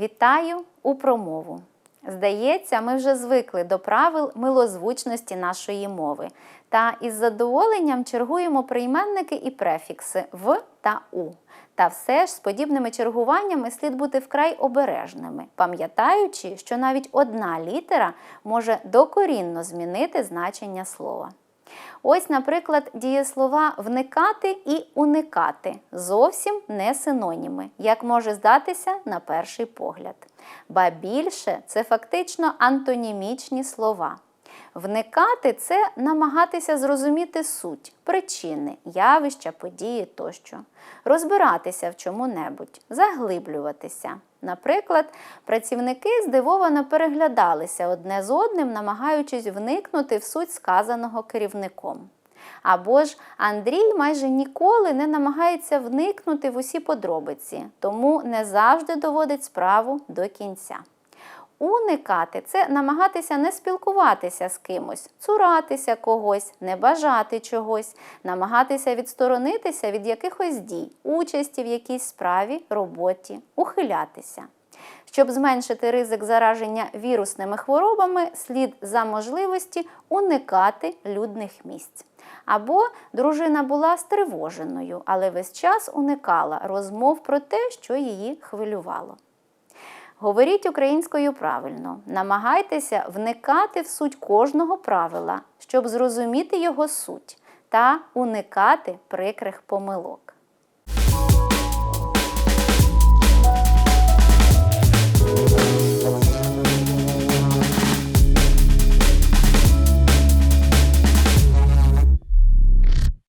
Вітаю у промову. Здається, ми вже звикли до правил милозвучності нашої мови та із задоволенням чергуємо прийменники і префікси в та у. Та все ж з подібними чергуваннями слід бути вкрай обережними, пам'ятаючи, що навіть одна літера може докорінно змінити значення слова. Ось, наприклад, дієслова вникати і уникати зовсім не синоніми, як може здатися на перший погляд. Ба більше це фактично антонімічні слова. Вникати це намагатися зрозуміти суть, причини, явища, події тощо, розбиратися в чому-небудь, заглиблюватися. Наприклад, працівники здивовано переглядалися одне з одним, намагаючись вникнути в суть сказаного керівником. Або ж Андрій майже ніколи не намагається вникнути в усі подробиці, тому не завжди доводить справу до кінця. Уникати це намагатися не спілкуватися з кимось, цуратися когось, не бажати чогось, намагатися відсторонитися від якихось дій, участі в якійсь справі, роботі, ухилятися. Щоб зменшити ризик зараження вірусними хворобами, слід за можливості уникати людних місць. Або дружина була стривоженою, але весь час уникала розмов про те, що її хвилювало. Говоріть українською правильно, намагайтеся вникати в суть кожного правила, щоб зрозуміти його суть та уникати прикрих помилок.